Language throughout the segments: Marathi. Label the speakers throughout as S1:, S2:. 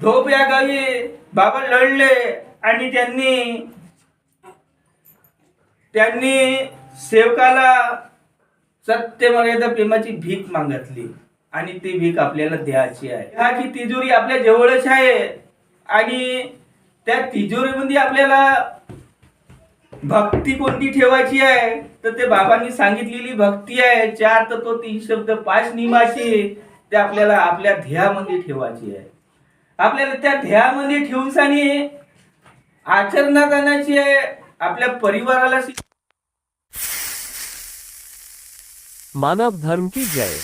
S1: धोप या गावी. बाबा लढले आणि त्यांनी त्यांनी सेवकाला सत्य मर्यादा प्रेमाची भीक मागितली. आणि ती भीक आपल्याला द्यायची आहे. हा की तिजोरी आपल्या जवळच आहे. आणि त्या तिजोरीमध्ये आपल्याला भक्ती कोणती ठेवायची आहे? तर ते बाबांनी सांगितलेली भक्ती आहे. चार तत्व तीन शब्द पाच निमाशी ते आपल्याला आपल्या ध्येयामध्ये ठेवायची आहे. आपल्याला त्या ध्येयामध्ये ठेवून सानी आचरणात आणायची आहे आपल्या परिवाराला
S2: मानव धर्म की जय।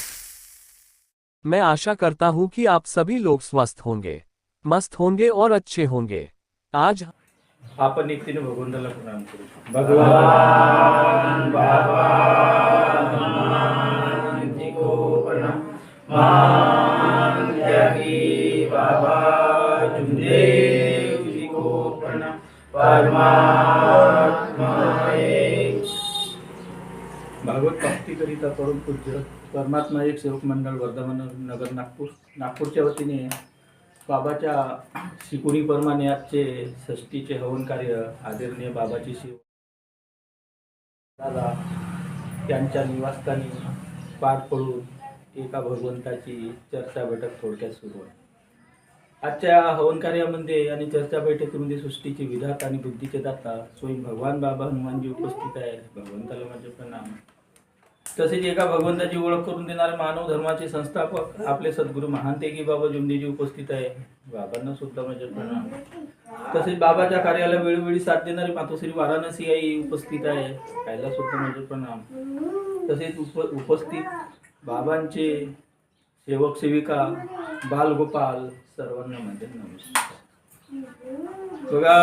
S2: मैं आशा करता हूँ कि आप सभी लोग स्वस्थ होंगे मस्त होंगे और अच्छे होंगे। आज
S1: आपण एकटीने भगवंताला प्रणाम करू भगवान बाबा को प्रणाम मान बाबा। भागवत भक्तीकरिता करून पूज्य परमात्मा एक सेवक मंडळ वर्धमान नगर नागपूर नागपूरच्या वतीने बाबाच्या शिकवणीप्रमाणे आजचे षष्टीचे हवन कार्य आदरणीय बाबाची शिव दादा त्यांच्या निवासस्थानी पार पडून एका भगवंताची चर्चा बैठक थोडक्यात सुरू आहे. आजच्या हवन कार्यामध्ये आणि चर्चा बैठकीमध्ये सृष्टीचे विधात आणि बुद्धीचे दाता स्वयं भगवान बाबा हनुमानजी उपस्थित आहे. भगवंताला माझे प्रणाम. तसेच एका भगवंताची ओळख करून देणारे मानव धर्माचे संस्थापक आपले सद्गुरू महानतेगी बाबा जुमदेजी उपस्थित आहे. बाबांना सुद्धा माझे प्रणाम. तसेच बाबाच्या कार्याला वेळोवेळी साथ देणारी मातोश्री वाराणसी आई उपस्थित आहे. त्याला सुद्धा माझे प्रणाम. तसेच उप उपस्थित बाबांचे सेवक सेविका बालगोपाल सर्वांना माझे नमस्कार. बघा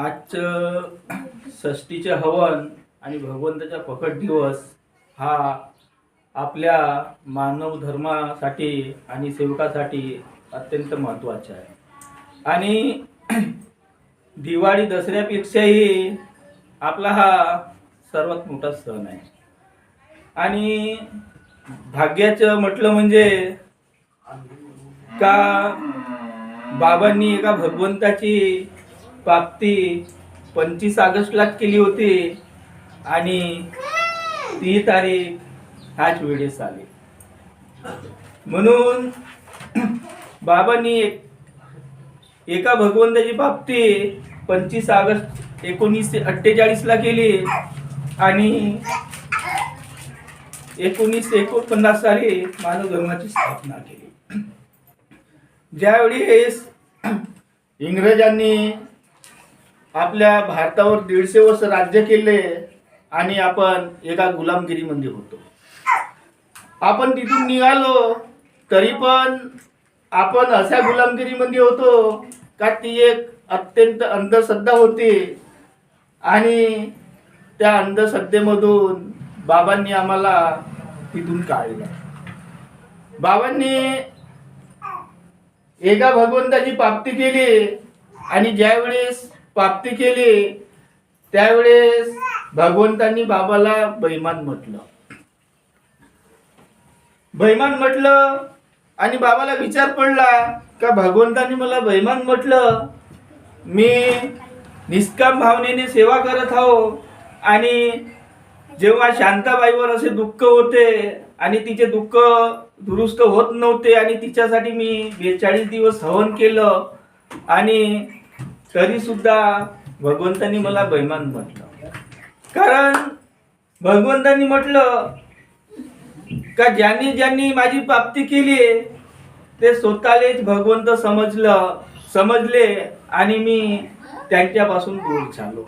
S1: आजचं षष्टीचे हवन आणि भगवंताचा फकट दिवस हा आपल्या मानव धर्मासाठी आणि सेवकासाठी अत्यंत महत्त्वाचा आहे. आणि दिवाळी दसऱ्यापेक्षाही आपला हा सर्वात मोठा सण आहे. आणि भाग्याचं म्हटलं म्हणजे का? बाबांनी एका भगवंताची प्राप्ती पंचवीस ऑगस्टलाच केली होती आणि ती तारीख ह्याच वेळेस आली. म्हणून बाबांनी एक- एका भगवंताची प्राप्ती पंचवीस ऑगस्ट एकोणीसशे अठ्ठेचाळीसला केली आणि एकोणीसशे एकोणपन्नास साली मानव धर्माची स्थापना केली. ज्यावेळेस इंग्रजांनी आपल्या भारतावर दीडशे वर्ष राज्य केले आणि आपण एका गुलामगिरीमध्ये होतो. आपण तिथून निघालो तरी पण आपण अशा गुलामगिरीमध्ये होतो का ती एक अत्यंत अंधश्रद्धा होती आणि त्या अंधश्रद्धेमधून बाबांनी आम्हाला तिथून काढलं. बाबांनी एका भगवंताची प्राप्ती केली आणि ज्यावेळेस प्राप्ती केली त्यावेळेस भगवंतांनी बाबाला बैमान म्हटलं. बैमान म्हटलं आणि बाबाला विचार पडला का भगवंतांनी मला बैमान म्हटलं मी निष्काम भावनेने सेवा करत आहो आणि जेव्हा शांताबाईवर असे दुःख होते आणि तिचे दुःख दुरुस्त होत नव्हते आणि तिच्यासाठी मी बेचाळीस दिवस हवन केलं आणि तरी सुद्धा भगवंतांनी मला बैमान म्हटलं. कारण भगवंतांनी म्हटलं का ज्यांनी ज्यांनी माझी प्राप्ती केली ते स्वतःलेच भगवंत समजलं समजले आणि मी त्यांच्यापासून दूर झालो.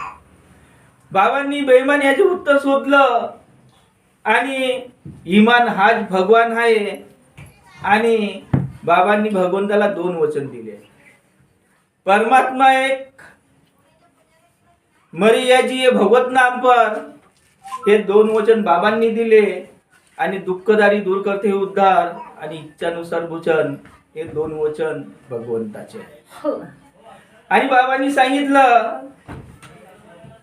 S1: बाबांनी बैमान याचे उत्तर शोधलं. आणि इमान हाच भगवान आहे. आणि बाबांनी भगवंताला दोन वचन दिले. परमात्मा एक मरियाजी ये भगवत नाम पर हे दोन वचन बाबांनी दिले. आणि दुःखदारी दूर करते उद्धार. आणि इच्छानुसार भूषण हे दोन वचन भगवंताचे आहे. आणि बाबांनी सांगितलं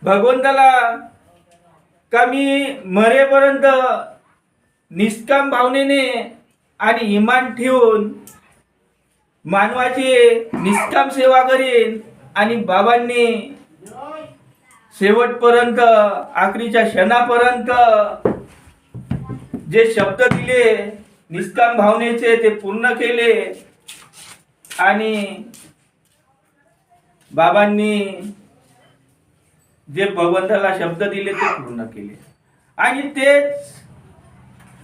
S1: भगवंताला का मी मरेपर्यंत निष्काम भावनेने आणि इमान ठेवून मानवाची निष्काम सेवा करीन आणि बाबांनी शेवटपर्यंत आखरीच्या क्षणापर्यंत जे शब्द दिले निष्काम भावनेचे ते पूर्ण केले आणि बाबांनी जे भगवंताला शब्द दिले ते पूर्ण केले. आणि तेच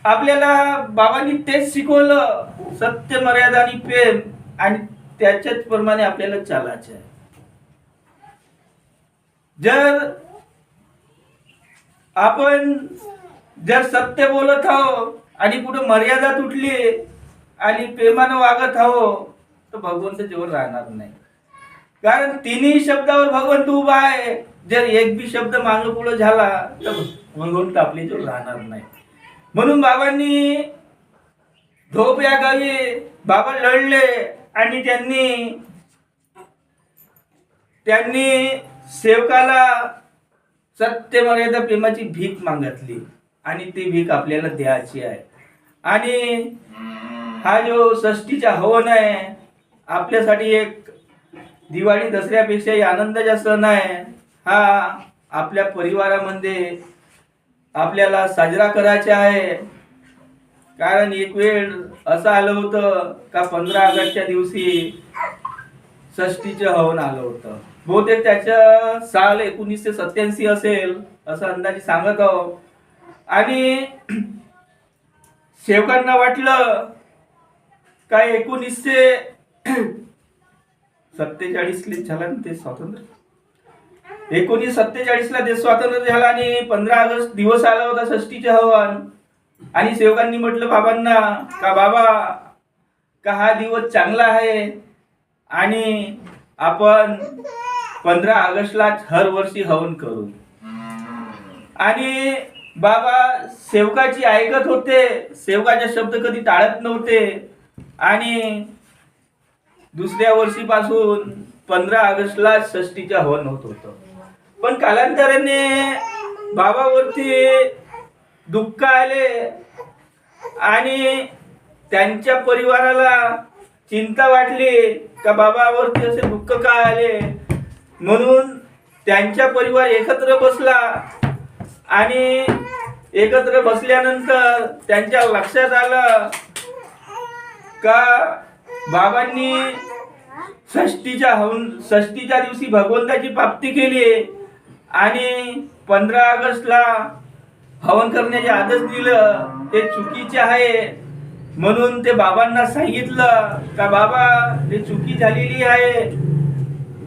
S1: आपल्याला बाबांनी तेच शिकवलं सत्य मर्यादा आणि प्रेम आणि त्याच्याच प्रमाणे आपल्याला चालायचं आहे. जर आपण जर सत्य बोलत आहो आणि कुठं मर्यादा तुटली आणि प्रेमानं वागत आहो तर भगवंत जीवन राहणार नाही. कारण तिन्ही शब्दावर भगवंत उभा आहे. जर एक बी शब्द मागं पुढं झाला तर भगवंत टापली तो राहणार नाही. म्हणून बाबांनी झोप या गावी बाबा लढले आणि त्यांनी त्यांनी सेवकाला सत्य मर्यादा प्रेमाची भीक मागितली आणि ती भीक आपल्याला द्यायची आहे. आणि हा जो षष्टीचा हवन आहे आपल्यासाठी एक दिवाळी दसऱ्यापेक्षाही आनंदाचा सण आहे. हा आपल्या परिवारामध्ये आपल्याला साजरा करायचा आहे. कारण एक वेळ असं आलं होतं का पंधरा ऑगस्टच्या दिवशी षष्टीचं हवन आलं होतं. बहुतेक त्याचं साल एकोणीसशे सत्याऐंशी असेल असं अंदाजे सांगत आहो. आणि सेवकांना वाटलं का एकोणीसशे सत्तेचाळीसले झालं ना ते स्वातंत्र्य? एकोणीस सत्तेचाळीसला देश स्वातंत्र्य झाला आणि पंधरा ऑगस्ट दिवस आला होता षष्टीचे हवन आणि सेवकांनी म्हटलं बाबांना का बाबा का हा दिवस चांगला आहे? आणि आपण पंधरा ऑगस्टला हर वर्षी हवन करू. आणि बाबा सेवकाची ऐकत होते. सेवकाचे शब्द कधी टाळत नव्हते. आणि दुसऱ्या वर्षीपासून पंधरा ऑगस्टला षष्टीचे हवन होत होतं. पण कालांतराने बाबावरती दुःख आले आणि त्यांच्या परिवाराला चिंता वाटली का बाबावरती असे दुःख का आले? म्हणून त्यांच्या परिवार एकत्र बसला आणि एकत्र बसल्यानंतर त्यांच्या लक्षात आलं का बाबांनी षष्टीच्या हवन षष्टीच्या दिवशी भगवंताची प्राप्ती केली. आणि पंधरा ऑगस्टला हवन करण्याचे आदेश दिलं ते चुकीचे आहे म्हणून ते बाबांना सांगितलं का बाबा हे चुकी झालेली आहे.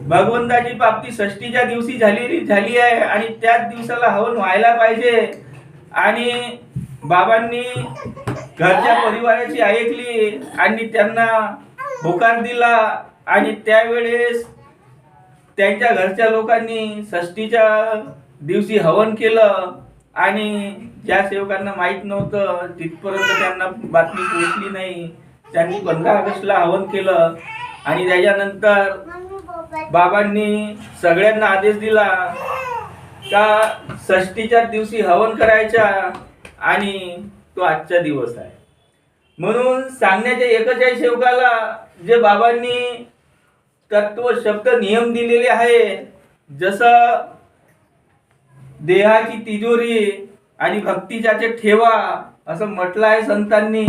S1: भगवंताची प्राप्ती षष्टीच्या दिवशी झालेली झाली आहे आणि त्याच दिवसाला हवन व्हायला पाहिजे. आणि बाबांनी घरच्या परिवाराची ऐकली आणि त्यांना होकार दिला. आणि त्यावेळेस त्यांच्या घरच्या लोकांनी षष्टीच्या दिवशी हवन केलं आणि ज्या सेवकांना माहीत नव्हतं तिथपर्यंत त्यांना बातमी पोहोचली नाही. त्यांनी पंधरा ऑगस्टला हवन केलं आणि त्याच्यानंतर बाबांनी सगळ्यांना आदेश दिला का षष्टीच्या दिवशी हवन करायचा आणि तो आजचा दिवस आहे. म्हणून सांगण्याच्या एकच आहे सेवकाला जे बाबांनी तत्व शब्द नियम दिलेले आहे. जसं देहाची तिजोरी आणि भक्तीच्याचे ठेवा असं म्हटलं आहे संतांनी.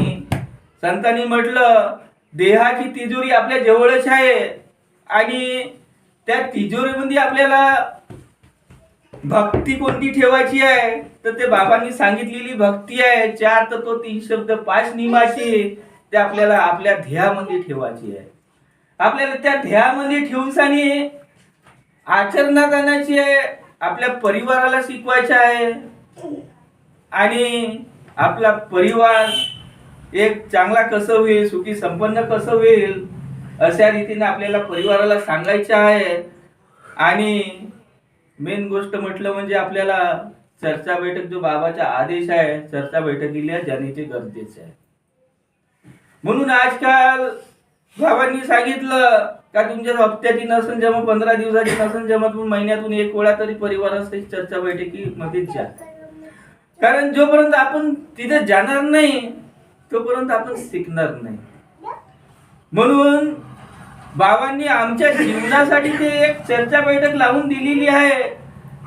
S1: संतांनी म्हटलं देहाची तिजोरी आपल्या जवळच आहे. आणि त्या तिजोरीमध्ये आपल्याला भक्ती कोणती ठेवायची आहे? तर ते बाबांनी सांगितलेली भक्ती आहे. चार तत्व तीन शब्द पाच नियमाची ते आपल्याला आपल्या ध्येयामध्ये ठेवायची आहे. आपल्याला त्या ध्येयामध्ये ठेवून आचरणात आणायची आहे आपल्या परिवाराला शिकवायचं आहे. आणि आपला परिवार एक चांगला कसं होईल सुखी संपन्न कसं होईल अशा रीतीने आपल्याला परिवाराला सांगायचं आहे. आणि मेन गोष्ट म्हटलं म्हणजे आपल्याला चर्चा बैठक जो बाबाचा आदेश आहे चर्चा बैठकीला जाण्याचे गरजेचे आहे. म्हणून आजकाल बाबांनी सांगितलं का तुमच्या हप्त्याची नसन जमा पंधरा दिवसाची नसन जमा तुम्ही महिन्यातून एक वेळा तरी परिवारासहित चर्चा बैठकीमध्ये जा. कारण जोपर्यंत आपण तिथे जाणार नाही तोपर्यंत आपण शिकणार नाही. म्हणून बाबांनी आमच्या जीवनासाठी ते एक चर्चा बैठक लावून दिलेली आहे.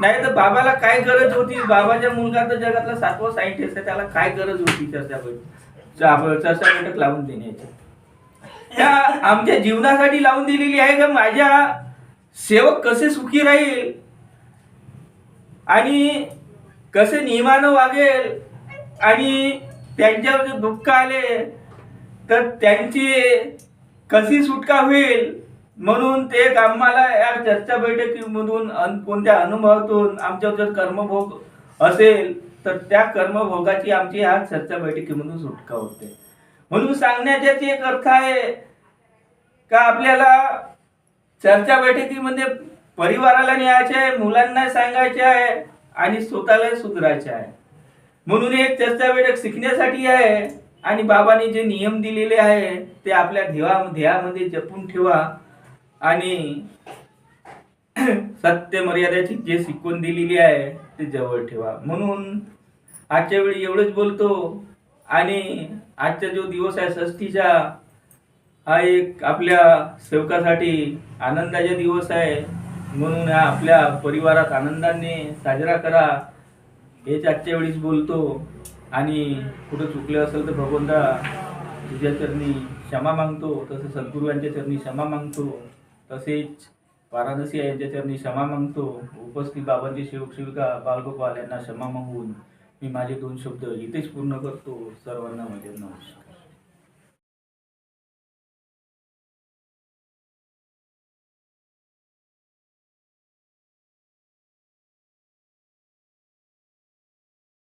S1: नाही तर बाबाला काय गरज होती? बाबाच्या मुलगा तर जगातला सातवा सायंटिस्ट आहे त्याला काय गरज होती चर्चा बैठक? चर्चा बैठक लावून देण्याची. त्या आमच्या जीवनासाठी लावून दिलेली आहे. का माझ्या सेवक कसे सुखी राहील? आणि कसे नियमानं वागेल? आणि त्यांच्यावर जे दुःख आले तर त्यांची कशी सुटका होईल? म्हणून ते आम्हाला या चर्चा बैठकीमधून अन कोणत्या अनुभवातून आमच्यावर जर कर्मभोग असेल तर त्या कर्मभोगाची आमची ह्या चर्चा बैठकीमधून सुटका होते. म्हणून सांगण्याच्याच एक अर्थ आहे का आपल्याला चर्चा बैठकीमध्ये परिवाराला न्यायचे आहे मुलांना सांगायचे आहे आणि स्वतःला सुधारायचे आहे. म्हणून एक चर्चा बैठक शिकण्यासाठी आहे आणि बाबांनी जे नियम दिलेले आहे ते आपल्या ध्येवा ध्येयामध्ये जपून ठेवा आणि सत्य मर्यादाची जे शिकवण दिलेली आहे ते जवळ ठेवा. म्हणून आजच्या वेळी एवढंच बोलतो. आणि आजचा जो दिवस आहे षष्टीचा हा एक आपल्या सेवकासाठी आनंदाचा दिवस आहे. म्हणून हा आपल्या परिवारात आनंदाने साजरा करा. हेच आजच्या वेळीस बोलतो. आणि कुठं चुकलं असेल तर भगवंता तुझ्या चरणी क्षमा मागतो. तसं सद्गुरू यांच्या चरणी क्षमा मागतो. तसेच वाराणसी यांच्या चरणी क्षमा मागतो. उपस्थित बाबांची सेवक सेविका बालगोपाल यांना क्षमा मागून मी माझे दोन शब्द इथेच पूर्ण करतो सर्वांना माझे नमस्कार.